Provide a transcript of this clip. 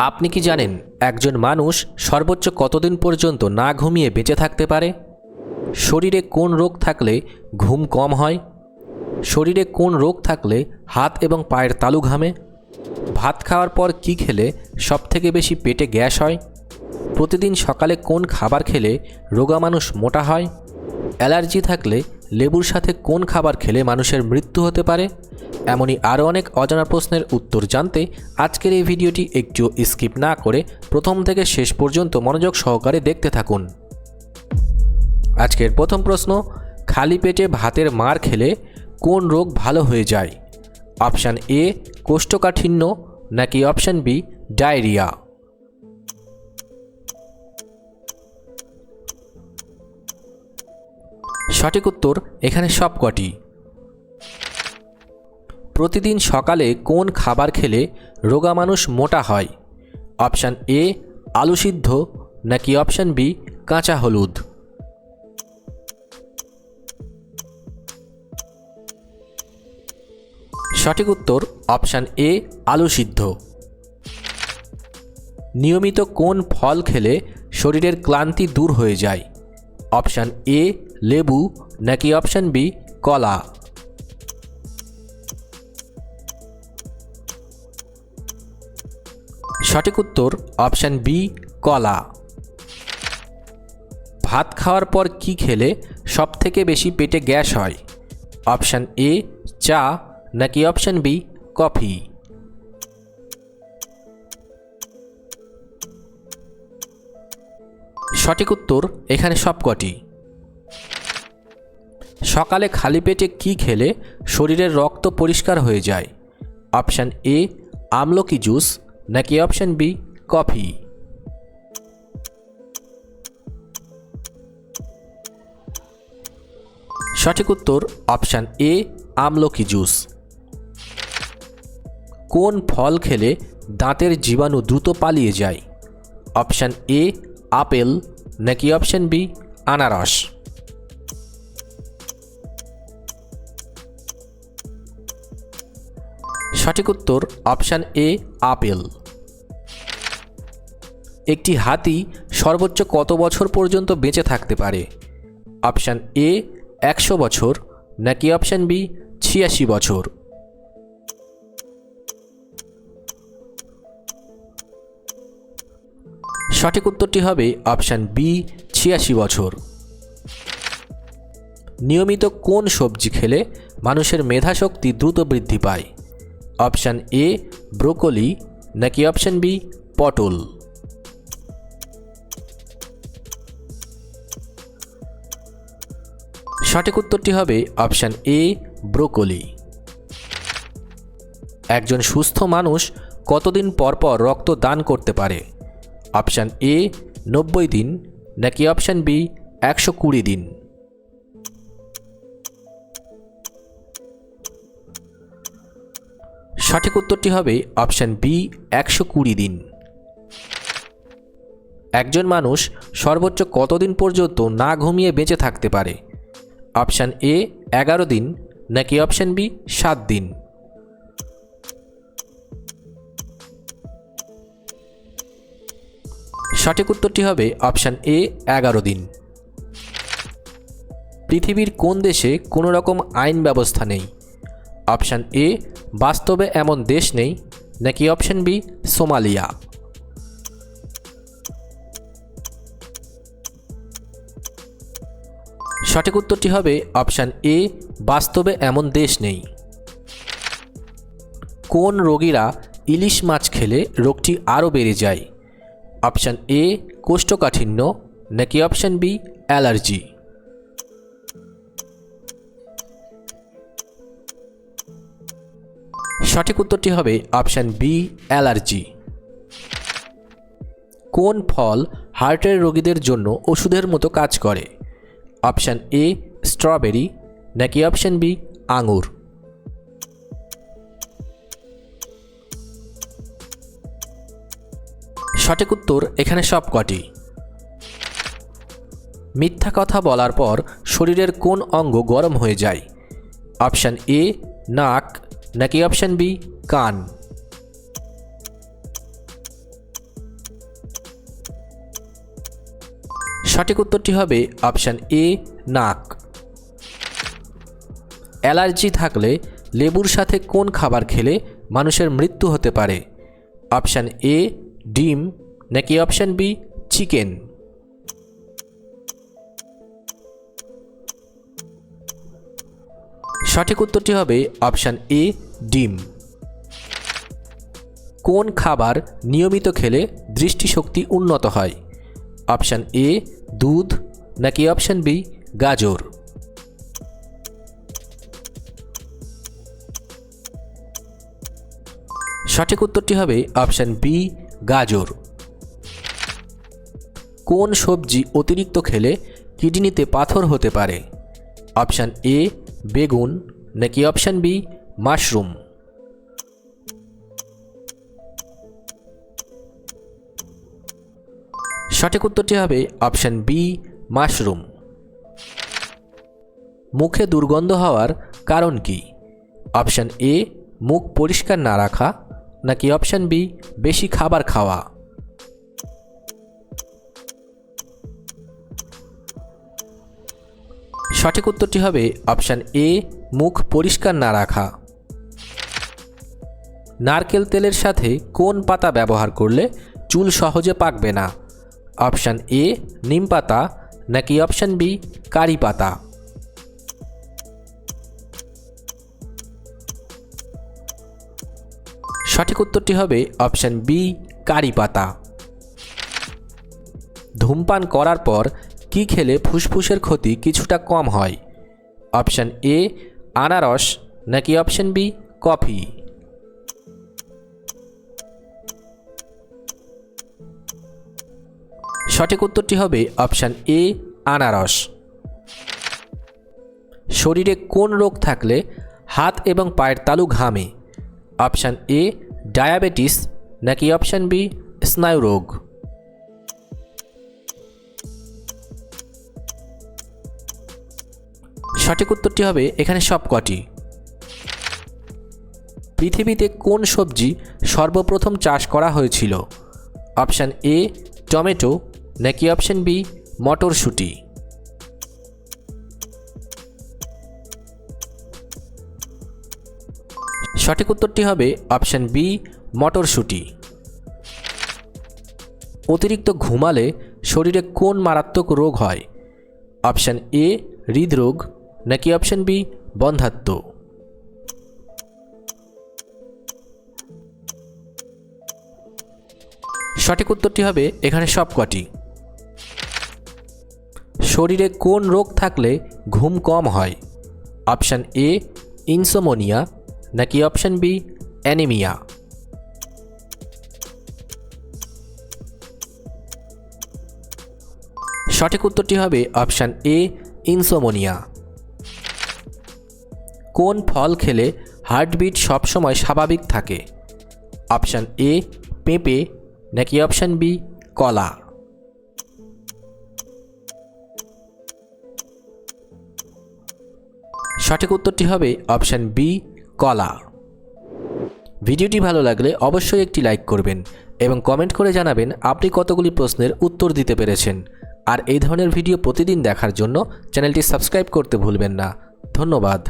আপনি কি জানেন একজন মানুষ সর্বোচ্চ কতদিন পর্যন্ত না ঘুমিয়ে বেঁচে থাকতে পারে? শরীরে কোন রোগ থাকলে ঘুম কম হয়? শরীরে কোন রোগ থাকলে হাত এবং পায়ের তালু ঘামে? ভাত খাওয়ার পর কি খেলে সবথেকে বেশি পেটে গ্যাস হয়? প্রতিদিন সকালে কোন খাবার খেলে রোগা মানুষ মোটা হয়? অ্যালার্জি থাকলে লেবুর সাথে কোন খাবার খেলে মানুষের মৃত্যু হতে পারে? এমনই আরও অনেক অজানা প্রশ্নের উত্তর জানতে আজকের এই ভিডিওটি একটু স্কিপ না করে প্রথম থেকে শেষ পর্যন্ত মনোযোগ সহকারে দেখতে থাকুন। আজকের প্রথম প্রশ্ন, খালি পেটে ভাতের মার খেলে কোন রোগ ভালো হয়ে যায়? অপশান এ, কোষ্ঠকাঠিন্য, নাকি অপশান বি, ডায়রিয়া? সঠিক উত্তর এখানে সবকটি প্রতিদিন সকালে কোন খাবার খেলে রোগা মানুষ মোটা হয়? অপশান এ, আলু সিদ্ধ, নাকি অপশান বি, কাঁচা হলুদ? সঠিক উত্তর অপশান এ, আলু সিদ্ধ। নিয়মিত কোন ফল খেলে শরীরের ক্লান্তি দূর হয়ে যায়? অপশান এ লেবু নাকি অপশান বি, কলা? সঠিক উত্তর অপশান বি, কলা। ভাত খাওয়ার পর কি খেলে সবথেকে বেশি পেটে গ্যাস হয়? অপশান এ, চা নাকি অপশান বি, কফি? সঠিক উত্তর এখানে সবকটি। সকালে খালি পেটে কি খেলে শরীরের রক্ত পরিষ্কার হয়ে যায়? অপশান এ, আমলকি জুস, নাকি অপশান বি, কফি? সঠিক উত্তর অপশান এ, আমলকি জুস। কোন ফল খেলে দাঁতের জীবাণু দ্রুত পালিয়ে যায়? অপশান এ, আপেল, নাকি অপশান বি, আনারস? সঠিক উত্তর অপশান এ, আপেল। একটি হাতি সর্বোচ্চ কত বছর পর্যন্ত বেঁচে থাকতে পারে? অপশান এ, একশো বছর, নাকি অপশান বি, ছিয়াশি বছর? সঠিক উত্তরটি হবে অপশান বি, ছিয়াশি বছর। নিয়মিত কোন সবজি খেলে মানুষের মেধাশক্তি দ্রুত বৃদ্ধি পায়? অপশান এ, ব্রোকলি, নাকি অপশান বি, পটল? সঠিক উত্তরটি হবে অপশান এ, ব্রোকলি। একজন সুস্থ মানুষ কতদিন পর পর রক্ত দান করতে পারে? অপশান এ, নব্বই দিন, নাকি অপশান বি, একশো কুড়ি দিন? সঠিক উত্তরটি হবে অপশান বি, একশো কুড়ি দিন। একজন মানুষ সর্বোচ্চ কতদিন পর্যন্ত না ঘুমিয়ে বেঁচে থাকতে পারে? অপশান এ, এগারো দিন, নাকি অপশান বি, সাত দিন? সঠিক উত্তরটি হবে অপশান এ, এগারো দিন। পৃথিবীর কোন দেশে কোনো রকম আইন ব্যবস্থা নেই? অপশান এ, বাস্তবে এমন দেশ নেই, নাকি অপশান বি, সোমালিয়া? সঠিক উত্তরটি হবে অপশান এ, বাস্তবে এমন দেশ নেই। কোন রোগীরা ইলিশ মাছ খেলে রোগটি আরও বেড়ে যায়? অপশান এ, কোষ্ঠকাঠিন্য, নাকি অপশান বি, অ্যালার্জি? সঠিক উত্তরটি হবে অপশান বি, অ্যালার্জি। কোন ফল হার্টের রোগীদের জন্য ওষুধের মতো কাজ করে? অপশান এ, স্ট্রবেরি, নাকি অপশান বি, আঙুর? সঠিক উত্তর এখানে সব কটি। মিথ্যা কথা বলার পর শরীরের কোন অঙ্গ গরম হয়ে যায়? অপশান এ, নাক নাকি অপশন বি, কান? সঠিক উত্তরটি হবে অপশান এ, নাক। অ্যালার্জি থাকলে লেবুর সাথে কোন খাবার খেলে মানুষের মৃত্যু হতে পারে? অপশান এ, ডিম। নাকি অপশান বি, চিকেন? সঠিক উত্তরটি হবে অপশান এ, ডিম। কোন খাবার নিয়মিত খেলে দৃষ্টিশক্তি উন্নত হয়? অপশান এ, দুধ, নাকি অপশান বি, গাজর? সঠিক উত্তরটি হবে অপশান বি, গাজর। কোন সবজি অতিরিক্ত খেলে কিডনিতে পাথর হতে পারে? অপশান এ বেগুন নাকি অপশান বি মাশরুম সঠিক উত্তরটি হবে অপশান বি মাশরুম মুখে দুর্গন্ধ হওয়ার কারণ কি? অপশান এ মুখ পরিষ্কার না রাখা নাকি অপশান বি বেশি খাবার খাওয়া? সঠিক উত্তরটি হবে অপশান এ, মুখ পরিষ্কার না রাখা। নারকেল তেলের সাথে কোন পাতা ব্যবহার করলে চুল সহজে পাকবে না? অপশান এ, নিম পাতা, নাকি অপশান বি, কারি পাতা? সঠিক উত্তরটি হবে অপশান বি, কারি পাতা। ধূমপান করার পর কি খেলে ফুসফুসের ক্ষতি কিছুটা কম হয়? অপশান এ, আনারস, নাকি অপশান বি, কফি? সঠিক উত্তরটি হবে অপশান এ, আনারস। শরীরে কোন রোগ থাকলে হাত এবং পায়ের তালু ঘামে? অপশান এ, ডায়াবেটিস, নাকি অপশান বি স্নায়ু সঠিক উত্তরটি হবে এখানে সবকটি। পৃথিবীতে কোন সবজি সর্বপ্রথম চাষ করা হয়েছিল? অপশান এ, টমেটো, নাকি অপশান বি, মটরশুঁটি? সঠিক উত্তরটি হবে অপশান বি, মটরশুঁটি। অতিরিক্ত ঘুমালে শরীরে কোন মারাত্মক রোগ হয়? অপশান এ, হৃদরোগ নাকি অপশন বি, বন্ধাত্ম? সঠিক উত্তরটি হবে এখানে সবকটি শরীরে কোন রোগ থাকলে ঘুম কম হয়? অপশান এ, ইনসোমোনিয়া, নাকি অপশান বি, অ্যানিমিয়া? সঠিক উত্তরটি হবে অপশান এ, ইনসোমোনিয়া। কোন ফল খেলে হার্টবিট সবসময় স্বাভাবিক থাকে? অপশান এ, পেঁপে, নাকি অপশান বি, কলা? সঠিক উত্তরটি হবে অপশান বি, কলা। ভিডিওটি ভালো লাগলে অবশ্যই একটি লাইক করবেন এবং কমেন্ট করে জানাবেন আপনি কতগুলি প্রশ্নের উত্তর দিতে পেরেছেন। আর এই ধরনের ভিডিও প্রতিদিন দেখার জন্য চ্যানেলটি সাবস্ক্রাইব করতে ভুলবেন না। ধন্যবাদ।